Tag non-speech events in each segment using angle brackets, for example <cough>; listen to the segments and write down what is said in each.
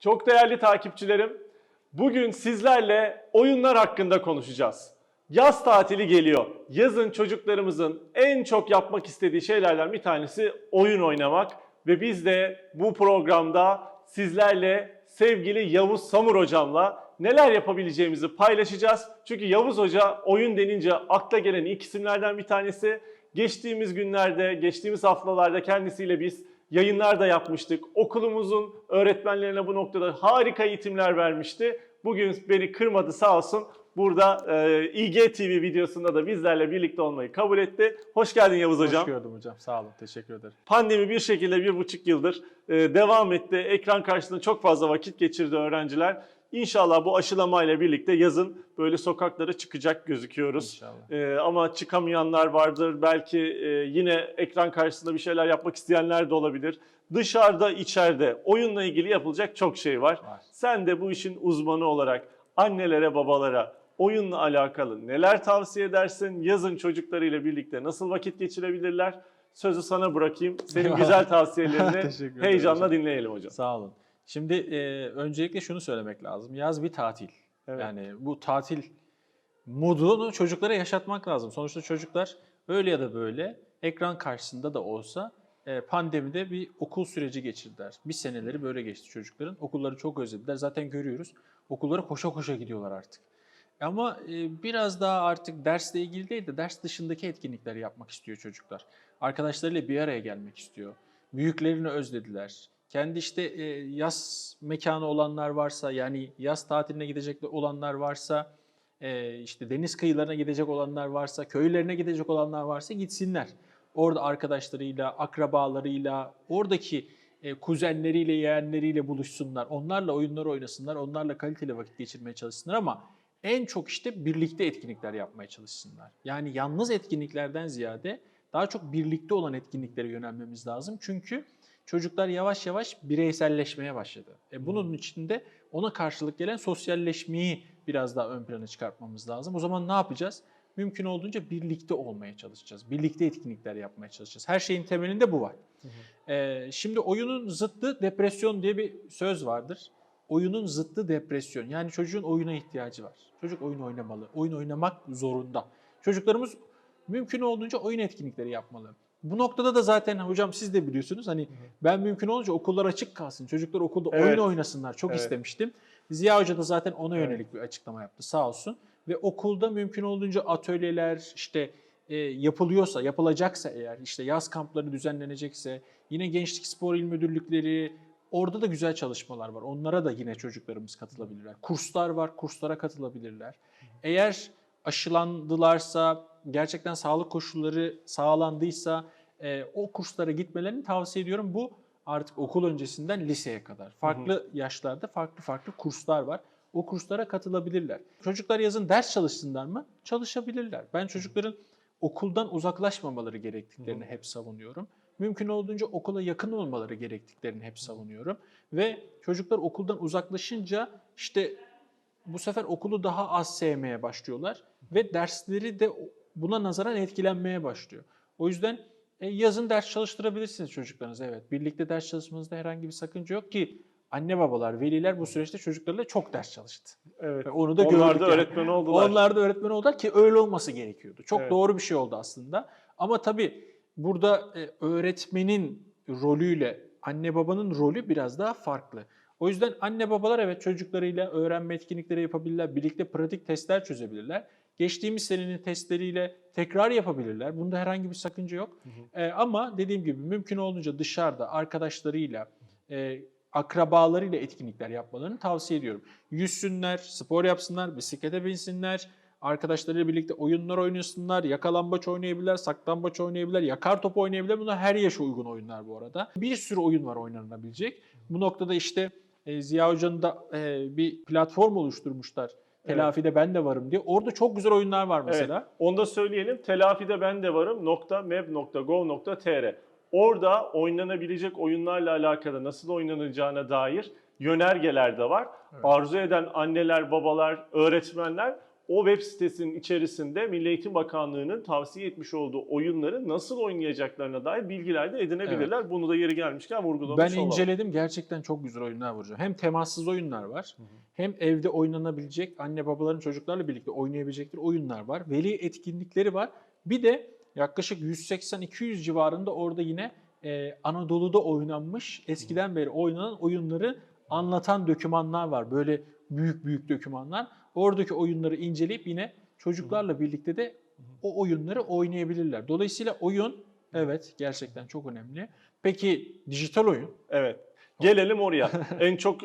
Çok değerli takipçilerim, bugün sizlerle oyunlar hakkında konuşacağız. Yaz tatili geliyor. Yazın çocuklarımızın en çok yapmak istediği şeylerden bir tanesi oyun oynamak ve biz de bu programda sizlerle sevgili Yavuz Samur hocamla neler yapabileceğimizi paylaşacağız. Çünkü Yavuz Hoca oyun denince akla gelen ilk isimlerden bir tanesi. Geçtiğimiz günlerde, geçtiğimiz haftalarda kendisiyle biz yayınlar da yapmıştık. Okulumuzun öğretmenlerine bu noktada harika eğitimler vermişti. Bugün beni kırmadı sağ olsun. Burada e, İGTV videosunda da bizlerle birlikte olmayı kabul etti. Hoş geldin Yavuz Hocam. Hoş gördüm hocam. Sağ olun. Teşekkür ederim. Pandemi bir şekilde bir buçuk yıldır e, devam etti. Ekran karşısında çok fazla vakit geçirdi öğrenciler. İnşallah bu aşılamayla birlikte yazın böyle sokaklara çıkacak gözüküyoruz. İnşallah. E, ama çıkamayanlar vardır. Belki e, yine ekran karşısında bir şeyler yapmak isteyenler de olabilir. Dışarıda, içeride oyunla ilgili yapılacak çok şey var. Var. Sen de bu işin uzmanı olarak annelere, babalara oyunla alakalı neler tavsiye edersin? Yazın çocuklarıyla birlikte nasıl vakit geçirebilirler? Sözü sana bırakayım. Senin güzel tavsiyelerini <laughs> heyecanla hocam. dinleyelim hocam. Sağ olun. Şimdi e, öncelikle şunu söylemek lazım. Yaz bir tatil. Evet. Yani bu tatil modunu çocuklara yaşatmak lazım. Sonuçta çocuklar öyle ya da böyle ekran karşısında da olsa e, pandemide bir okul süreci geçirdiler. Bir seneleri böyle geçti çocukların. Okulları çok özlediler. Zaten görüyoruz. Okullara koşa koşa gidiyorlar artık. Ama e, biraz daha artık dersle ilgili değil de ders dışındaki etkinlikleri yapmak istiyor çocuklar. Arkadaşlarıyla bir araya gelmek istiyor. Büyüklerini özlediler. Kendi işte e, yaz mekanı olanlar varsa yani yaz tatiline gidecek olanlar varsa e, işte deniz kıyılarına gidecek olanlar varsa köylerine gidecek olanlar varsa gitsinler. Orada arkadaşlarıyla, akrabalarıyla, oradaki e, kuzenleriyle, yeğenleriyle buluşsunlar. Onlarla oyunlar oynasınlar, onlarla kaliteli vakit geçirmeye çalışsınlar ama en çok işte birlikte etkinlikler yapmaya çalışsınlar. Yani yalnız etkinliklerden ziyade daha çok birlikte olan etkinliklere yönelmemiz lazım. Çünkü çocuklar yavaş yavaş bireyselleşmeye başladı. E bunun için de ona karşılık gelen sosyalleşmeyi biraz daha ön plana çıkartmamız lazım. O zaman ne yapacağız? Mümkün olduğunca birlikte olmaya çalışacağız. Birlikte etkinlikler yapmaya çalışacağız. Her şeyin temelinde bu var. Ee, şimdi oyunun zıttı depresyon diye bir söz vardır. Oyunun zıttı depresyon. Yani çocuğun oyuna ihtiyacı var. Çocuk oyun oynamalı. Oyun oynamak zorunda. Çocuklarımız mümkün olduğunca oyun etkinlikleri yapmalı. Bu noktada da zaten hocam siz de biliyorsunuz hani ben mümkün olunca okullar açık kalsın. Çocuklar okulda Evet. oyun oynasınlar. Çok Evet. istemiştim. Ziya Hoca da zaten ona Evet. yönelik bir açıklama yaptı sağ olsun. Ve okulda mümkün olduğunca atölyeler işte e, yapılıyorsa, yapılacaksa eğer işte yaz kampları düzenlenecekse yine Gençlik Spor İl Müdürlükleri orada da güzel çalışmalar var. Onlara da yine çocuklarımız katılabilirler. Kurslar var, kurslara katılabilirler. Eğer aşılandılarsa, gerçekten sağlık koşulları sağlandıysa e, o kurslara gitmelerini tavsiye ediyorum. Bu artık okul öncesinden liseye kadar. Farklı yaşlarda farklı farklı kurslar var. O kurslara katılabilirler. Çocuklar yazın ders çalışsınlar mı? Çalışabilirler. Ben çocukların okuldan uzaklaşmamaları gerektiklerini hep savunuyorum. Mümkün olduğunca okula yakın olmaları gerektiklerini hep savunuyorum. Ve çocuklar okuldan uzaklaşınca işte bu sefer okulu daha az sevmeye başlıyorlar ve dersleri de buna nazaran etkilenmeye başlıyor. O yüzden e, yazın ders çalıştırabilirsiniz çocuklarınıza evet. Birlikte ders çalışmanızda herhangi bir sakınca yok ki anne babalar, veliler bu süreçte çocuklarıyla çok ders çalıştı. Evet. Ve onu da Onlar da yani. öğretmen oldular. Onlar da öğretmen oldular ki öyle olması gerekiyordu. Çok Evet. doğru bir şey oldu aslında. Ama tabii burada e, öğretmenin rolüyle anne babanın rolü biraz daha farklı. O yüzden anne babalar evet çocuklarıyla öğrenme etkinlikleri yapabilirler. Birlikte pratik testler çözebilirler. Geçtiğimiz senenin testleriyle tekrar yapabilirler. Bunda herhangi bir sakınca yok. E, ama dediğim gibi mümkün olduğunca dışarıda arkadaşlarıyla, e, akrabalarıyla etkinlikler yapmalarını tavsiye ediyorum. Yüzsünler, spor yapsınlar, bisiklete binsinler, arkadaşlarıyla birlikte oyunlar oynasınlar, yakalambaç oynayabilirler, saklambaç oynayabilirler, yakar top oynayabilirler. Bunlar her yaşa uygun oyunlar bu arada. Bir sürü oyun var oynanabilecek. Bu noktada işte e, Ziya Hoca'nın da e, bir platform oluşturmuşlar. Telafide ben de varım diye. Orada çok güzel oyunlar var mesela. Evet, onu da söyleyelim. Telafide ben de varım. .meb.gov.tr Orada oynanabilecek oyunlarla alakalı nasıl oynanacağına dair yönergeler de var. Evet. Arzu eden anneler, babalar, öğretmenler o web sitesinin içerisinde Milli Eğitim Bakanlığı'nın tavsiye etmiş olduğu oyunları nasıl oynayacaklarına dair bilgiler de edinebilirler. Bunu da yeri gelmişken vurgulamış Ben olalım. inceledim. Gerçekten çok güzel oyunlar var hocam. Hem temassız oyunlar var. Hem evde oynanabilecek, anne babaların çocuklarla birlikte oynayabilecekleri oyunlar var. Veli etkinlikleri var. Bir de yaklaşık 180-200 civarında orada yine e, Anadolu'da oynanmış, eskiden beri oynanan oyunları anlatan dokümanlar var. Böyle büyük büyük dokümanlar. Oradaki oyunları inceleyip yine çocuklarla birlikte de o oyunları oynayabilirler. Dolayısıyla oyun evet gerçekten çok önemli. Peki dijital oyun? Evet. Gelelim oraya. <laughs> en çok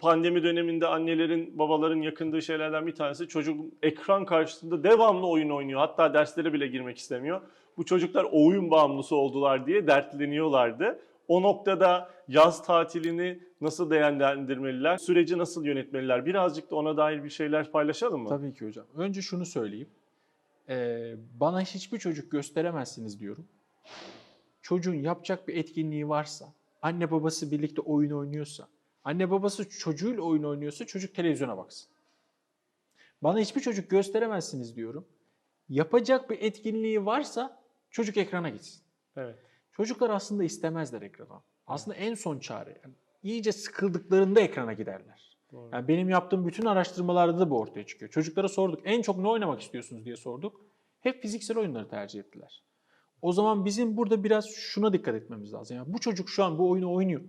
pandemi döneminde annelerin, babaların yakındığı şeylerden bir tanesi çocuk ekran karşısında devamlı oyun oynuyor. Hatta derslere bile girmek istemiyor. Bu çocuklar oyun bağımlısı oldular diye dertleniyorlardı. O noktada yaz tatilini nasıl değerlendirmeliler? Süreci nasıl yönetmeliler? Birazcık da ona dair bir şeyler paylaşalım mı? Tabii ki hocam. Önce şunu söyleyeyim. Ee, bana hiçbir çocuk gösteremezsiniz diyorum. Çocuğun yapacak bir etkinliği varsa, anne babası birlikte oyun oynuyorsa, anne babası çocuğuyla oyun oynuyorsa çocuk televizyona baksın. Bana hiçbir çocuk gösteremezsiniz diyorum. Yapacak bir etkinliği varsa çocuk ekrana gitsin. Evet. Çocuklar aslında istemezler ekrana. Aslında en son çare. Yani iyice sıkıldıklarında ekrana giderler. Doğru. Yani benim yaptığım bütün araştırmalarda da bu ortaya çıkıyor. Çocuklara sorduk. En çok ne oynamak istiyorsunuz diye sorduk. Hep fiziksel oyunları tercih ettiler. O zaman bizim burada biraz şuna dikkat etmemiz lazım. Yani bu çocuk şu an bu oyunu oynuyor.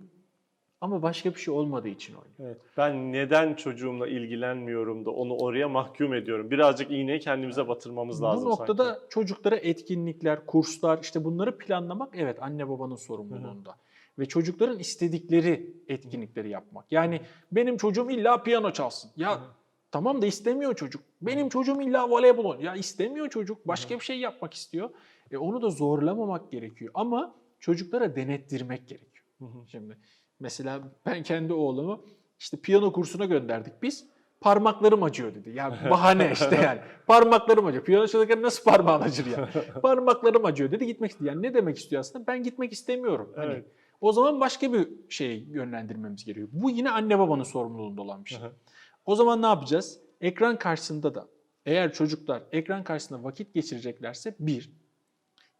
Ama başka bir şey olmadığı için oynuyor. Evet. Ben neden çocuğumla ilgilenmiyorum da onu oraya mahkum ediyorum? Birazcık iğneyi kendimize batırmamız lazım Bu noktada sanki. çocuklara etkinlikler, kurslar, işte bunları planlamak evet anne babanın sorumluluğunda. Ve çocukların istedikleri etkinlikleri yapmak. Yani benim çocuğum illa piyano çalsın. Ya tamam da istemiyor çocuk. Benim çocuğum illa voleybol oynuyor. Ya istemiyor çocuk. Başka bir şey yapmak istiyor. E onu da zorlamamak gerekiyor. Ama çocuklara denettirmek gerekiyor. Hı hı. Şimdi mesela ben kendi oğlumu işte piyano kursuna gönderdik biz. Parmaklarım acıyor dedi. Ya <laughs> bahane işte yani. Parmaklarım acıyor. Piyano çalarken nasıl parmağın acır ya? <laughs> Parmaklarım acıyor dedi gitmek istiyor. Yani ne demek istiyor aslında? Ben gitmek istemiyorum. Hani Evet. o zaman başka bir şey yönlendirmemiz gerekiyor. Bu yine anne babanın sorumluluğunda olan bir şey. O zaman ne yapacağız? Ekran karşısında da eğer çocuklar ekran karşısında vakit geçireceklerse bir,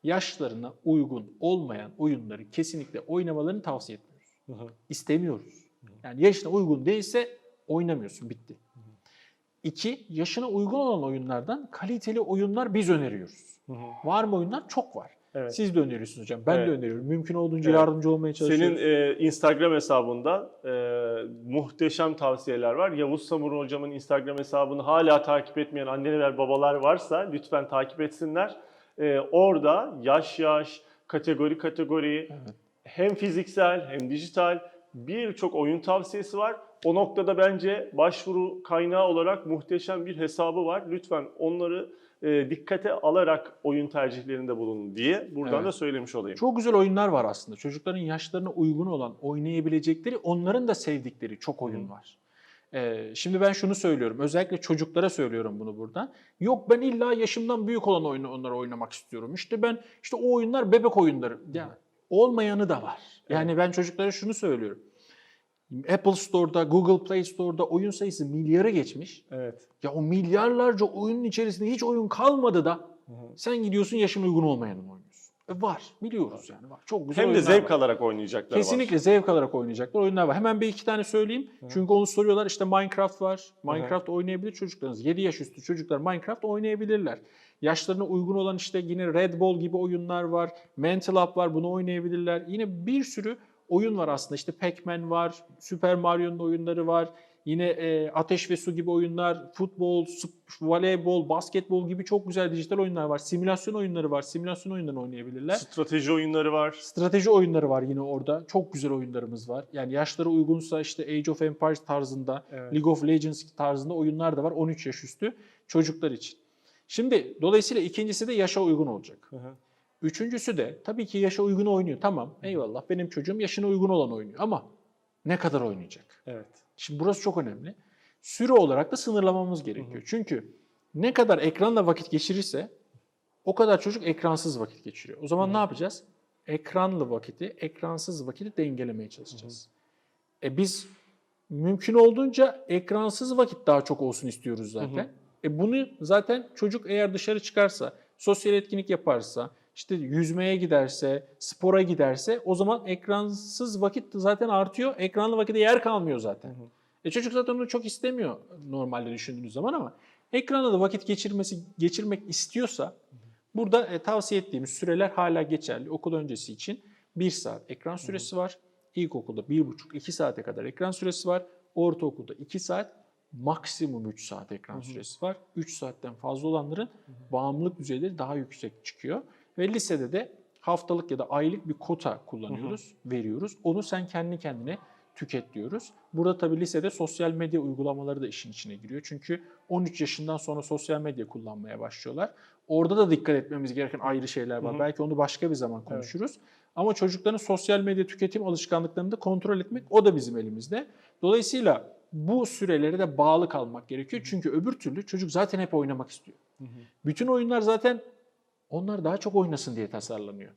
yaşlarına uygun olmayan oyunları kesinlikle oynamalarını tavsiye etmiyoruz. Hı hı. İstemiyoruz. Yani yaşına uygun değilse oynamıyorsun bitti. İki, yaşına uygun olan oyunlardan kaliteli oyunlar biz öneriyoruz. Hı hı. Var mı oyunlar? Çok var. Evet. Siz de öneriyorsunuz hocam. Ben Evet. de öneriyorum. Mümkün olduğunca Evet. yardımcı olmaya çalışıyorum. Senin e, Instagram hesabında e, muhteşem tavsiyeler var. Yavuz Samur hocamın Instagram hesabını hala takip etmeyen anneler babalar varsa lütfen takip etsinler. E, orada yaş yaş, kategori kategori Evet. Hem fiziksel hem dijital birçok oyun tavsiyesi var. O noktada bence başvuru kaynağı olarak muhteşem bir hesabı var. Lütfen onları e, dikkate alarak oyun tercihlerinde bulunun diye buradan Evet. da söylemiş olayım. Çok güzel oyunlar var aslında. Çocukların yaşlarına uygun olan, oynayabilecekleri, onların da sevdikleri çok oyun Hı. var. Ee, şimdi ben şunu söylüyorum. Özellikle çocuklara söylüyorum bunu buradan. Yok ben illa yaşımdan büyük olan oyunu onları oynamak istiyorum. İşte ben işte o oyunlar bebek oyunları. Ya olmayanı da var. Yani ben çocuklara şunu söylüyorum. Apple Store'da, Google Play Store'da oyun sayısı milyarı geçmiş. Evet. Ya o milyarlarca oyunun içerisinde hiç oyun kalmadı da Hı hı. sen gidiyorsun yaşın uygun olmayanını oynuyorsun. E var, biliyoruz yani var. Çok güzel Hem de zevk var. alarak oynayacaklar Kesinlikle zevk alarak oynayacaklar oyunlar var. Hemen bir iki tane söyleyeyim. Çünkü onu soruyorlar. İşte Minecraft var. Minecraft oynayabilir çocuklarınız. 7 yaş üstü çocuklar Minecraft oynayabilirler. Yaşlarına uygun olan işte yine Red Bull gibi oyunlar var. Mental Up var. Bunu oynayabilirler. Yine bir sürü oyun var aslında. İşte Pac-Man var. Super Mario'nun oyunları var. Yine e, Ateş ve Su gibi oyunlar, futbol, voleybol, basketbol gibi çok güzel dijital oyunlar var. Simülasyon oyunları var. Simülasyon oyunlarını oynayabilirler. Strateji oyunları var. Strateji oyunları var yine orada. Çok güzel oyunlarımız var. Yani yaşları uygunsa işte Age of Empires tarzında, Evet. League of Legends tarzında oyunlar da var 13 yaş üstü çocuklar için. Şimdi dolayısıyla ikincisi de yaşa uygun olacak. Hı hı. Üçüncüsü de tabii ki yaşa uygun oynuyor. Tamam eyvallah benim çocuğum yaşına uygun olan oynuyor ama ne kadar oynayacak? Evet. Şimdi burası çok önemli. Süre olarak da sınırlamamız gerekiyor. Çünkü ne kadar ekranla vakit geçirirse o kadar çocuk ekransız vakit geçiriyor. O zaman ne yapacağız? Ekranlı vakiti, ekransız vakiti dengelemeye çalışacağız. E biz mümkün olduğunca ekransız vakit daha çok olsun istiyoruz zaten. E bunu zaten çocuk eğer dışarı çıkarsa, sosyal etkinlik yaparsa, işte yüzmeye giderse, spora giderse o zaman ekransız vakit zaten artıyor. Ekranlı vakite yer kalmıyor zaten. E çocuk zaten onu çok istemiyor normalde düşündüğünüz zaman ama ekranda da vakit geçirmesi geçirmek istiyorsa burada e, tavsiye ettiğimiz süreler hala geçerli. Okul öncesi için 1 saat ekran süresi var. İlkokulda 1,5-2 saate kadar ekran süresi var. Ortaokulda 2 saat, maksimum 3 saat ekran süresi var. 3 saatten fazla olanların bağımlılık düzeyleri daha yüksek çıkıyor. Ve lisede de haftalık ya da aylık bir kota kullanıyoruz, veriyoruz. Onu sen kendi kendine tüket diyoruz. Burada tabii lisede sosyal medya uygulamaları da işin içine giriyor. Çünkü 13 yaşından sonra sosyal medya kullanmaya başlıyorlar. Orada da dikkat etmemiz gereken ayrı şeyler var. Hı hı. Belki onu başka bir zaman konuşuruz. Ama çocukların sosyal medya tüketim alışkanlıklarını da kontrol etmek o da bizim elimizde. Dolayısıyla bu sürelere de bağlı kalmak gerekiyor. Çünkü öbür türlü çocuk zaten hep oynamak istiyor. Bütün oyunlar zaten onlar daha çok oynasın diye tasarlanıyor.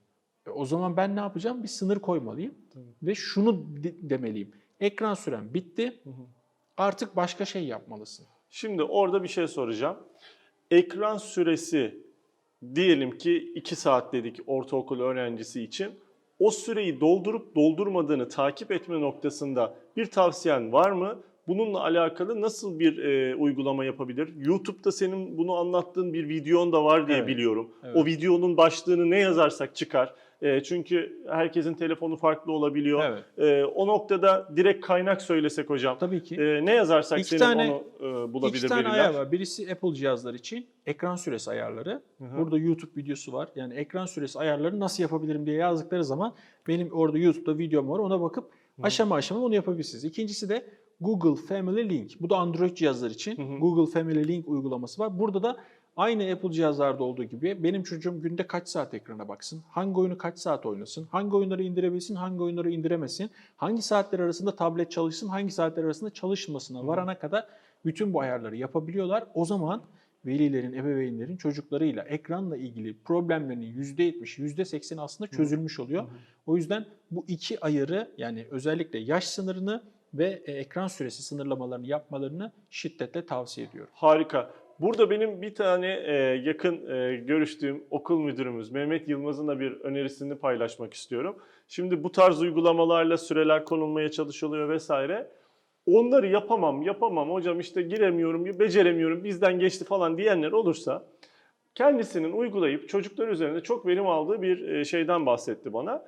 E o zaman ben ne yapacağım? Bir sınır koymalıyım ve şunu de- demeliyim. Ekran süren bitti. Artık başka şey yapmalısın. Şimdi orada bir şey soracağım. Ekran süresi diyelim ki 2 saat dedik ortaokul öğrencisi için. O süreyi doldurup doldurmadığını takip etme noktasında bir tavsiyen var mı? Bununla alakalı nasıl bir e, uygulama yapabilir? YouTube'da senin bunu anlattığın bir videon da var diye Evet, biliyorum. evet. O videonun başlığını ne yazarsak çıkar. E, çünkü herkesin telefonu farklı olabiliyor. Evet. E, o noktada direkt kaynak söylesek hocam. Tabii ki. E, ne yazarsak İki senin tane- onu e, bulabilir İki tane veriler. ayar var. Birisi Apple cihazlar için ekran süresi ayarları. Hı hı. Burada YouTube videosu var. Yani ekran süresi ayarlarını nasıl yapabilirim diye yazdıkları zaman benim orada YouTube'da videom var. Ona bakıp aşama aşama onu yapabilirsiniz. İkincisi de Google Family Link. Bu da Android cihazlar için Hı hı. Google Family Link uygulaması var. Burada da aynı Apple cihazlarda olduğu gibi benim çocuğum günde kaç saat ekrana baksın, hangi oyunu kaç saat oynasın, hangi oyunları indirebilsin, hangi oyunları indiremesin, hangi saatler arasında tablet çalışsın, hangi saatler arasında çalışmasına varana kadar bütün bu ayarları yapabiliyorlar. O zaman velilerin, ebeveynlerin çocuklarıyla ekranla ilgili problemlerinin %70, %80 aslında çözülmüş oluyor. O yüzden bu iki ayarı yani özellikle yaş sınırını ve e, ekran süresi sınırlamalarını yapmalarını şiddetle tavsiye ediyorum. Harika. Burada benim bir tane e, yakın e, görüştüğüm okul müdürümüz Mehmet Yılmaz'ın da bir önerisini paylaşmak istiyorum. Şimdi bu tarz uygulamalarla süreler konulmaya çalışılıyor vesaire. Onları yapamam, yapamam hocam işte giremiyorum, beceremiyorum, bizden geçti falan diyenler olursa kendisinin uygulayıp çocuklar üzerinde çok verim aldığı bir şeyden bahsetti bana.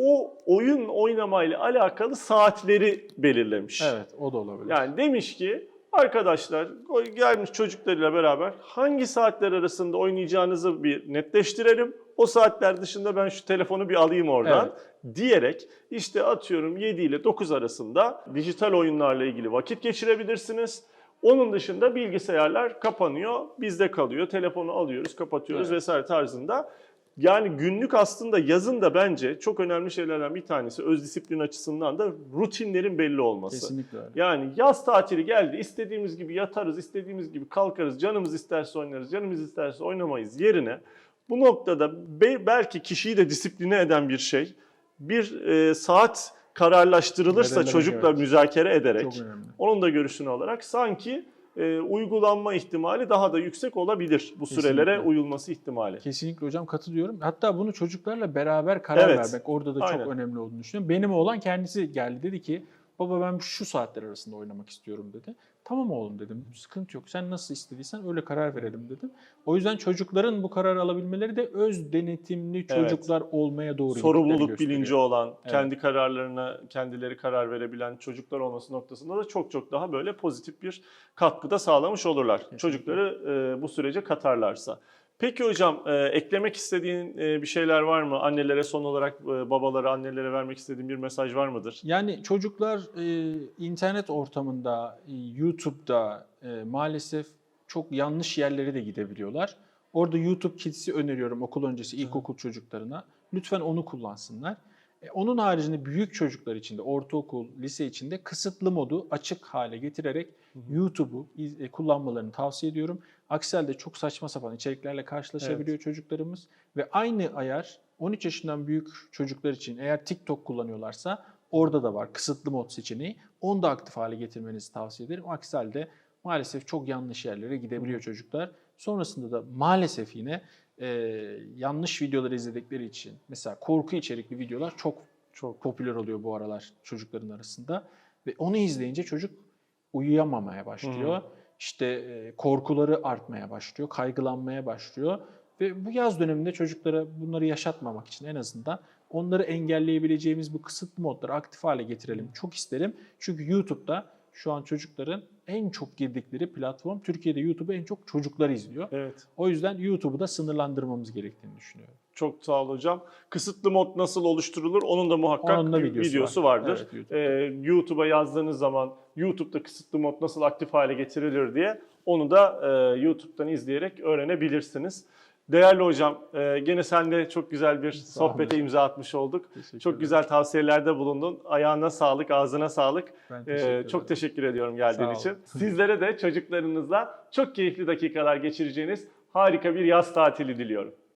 O oyun oynamayla alakalı saatleri belirlemiş. Evet, o da olabilir. Yani demiş ki arkadaşlar gelmiş çocuklarıyla beraber hangi saatler arasında oynayacağınızı bir netleştirelim. O saatler dışında ben şu telefonu bir alayım oradan diyerek işte atıyorum 7 ile 9 arasında dijital oyunlarla ilgili vakit geçirebilirsiniz. Onun dışında bilgisayarlar kapanıyor, bizde kalıyor. Telefonu alıyoruz, kapatıyoruz Evet. vesaire tarzında. Yani günlük aslında yazın da bence çok önemli şeylerden bir tanesi öz disiplin açısından da rutinlerin belli olması. Kesinlikle öyle. Yani yaz tatili geldi. istediğimiz gibi yatarız, istediğimiz gibi kalkarız. Canımız isterse oynarız, canımız isterse oynamayız yerine bu noktada be- belki kişiyi de disipline eden bir şey. Bir e, saat kararlaştırılırsa Belirlemek, çocukla evet. müzakere ederek onun da görüşünü alarak sanki e, uygulanma ihtimali daha da yüksek olabilir bu sürelere Kesinlikle. uyulması ihtimali. Kesinlikle hocam katılıyorum. Hatta bunu çocuklarla beraber karar Evet. vermek orada da Aynen. çok önemli olduğunu düşünüyorum. Benim oğlan kendisi geldi dedi ki baba ben şu saatler arasında oynamak istiyorum dedi. Tamam oğlum dedim. Sıkıntı yok. Sen nasıl istediysen öyle karar verelim dedim. O yüzden çocukların bu kararı alabilmeleri de öz denetimli çocuklar olmaya doğru Sorumluluk bilinci olan, Evet. kendi kararlarına kendileri karar verebilen çocuklar olması noktasında da çok çok daha böyle pozitif bir katkıda sağlamış olurlar. Kesinlikle. Çocukları e, bu sürece katarlarsa. Peki hocam e, eklemek istediğin e, bir şeyler var mı? Annelere son olarak e, babalara, annelere vermek istediğin bir mesaj var mıdır? Yani çocuklar e, internet ortamında, e, YouTube'da e, maalesef çok yanlış yerlere de gidebiliyorlar. Orada YouTube Kids'i öneriyorum okul öncesi ilkokul çocuklarına. Lütfen onu kullansınlar. E, onun haricinde büyük çocuklar için de ortaokul, lise için de kısıtlı modu açık hale getirerek YouTube'u e, kullanmalarını tavsiye ediyorum. Aksi halde çok saçma sapan içeriklerle karşılaşabiliyor çocuklarımız. Ve aynı ayar 13 yaşından büyük çocuklar için eğer TikTok kullanıyorlarsa orada da var kısıtlı mod seçeneği. Onu da aktif hale getirmenizi tavsiye ederim. Aksi halde maalesef çok yanlış yerlere gidebiliyor çocuklar. Sonrasında da maalesef yine e, yanlış videoları izledikleri için mesela korku içerikli videolar çok çok popüler oluyor bu aralar çocukların arasında ve onu izleyince çocuk uyuyamamaya başlıyor. İşte e, korkuları artmaya başlıyor, kaygılanmaya başlıyor ve bu yaz döneminde çocuklara bunları yaşatmamak için en azından onları engelleyebileceğimiz bu kısıtlı modları aktif hale getirelim. Çok isterim. Çünkü YouTube'da şu an çocukların en çok girdikleri platform Türkiye'de YouTube'u en çok çocuklar izliyor. Evet. O yüzden YouTube'u da sınırlandırmamız gerektiğini düşünüyorum. Çok sağ ol hocam. Kısıtlı mod nasıl oluşturulur? Onun da muhakkak Onun da videosu videosu, var. vardır. Evet, YouTube'da. Ee, YouTube'a yazdığınız zaman YouTube'da kısıtlı mod nasıl aktif hale getirilir diye onu da e, YouTube'dan izleyerek öğrenebilirsiniz. Değerli hocam, e, gene sen de çok güzel bir Sağ sohbete hocam. imza atmış olduk. Teşekkür Çok ederim. güzel tavsiyelerde bulundun. Ayağına sağlık, ağzına sağlık. Ben Ee, teşekkür çok teşekkür ediyorum geldiğin Sağ için. olun. Sizlere de çocuklarınızla çok keyifli dakikalar geçireceğiniz harika bir yaz tatili diliyorum.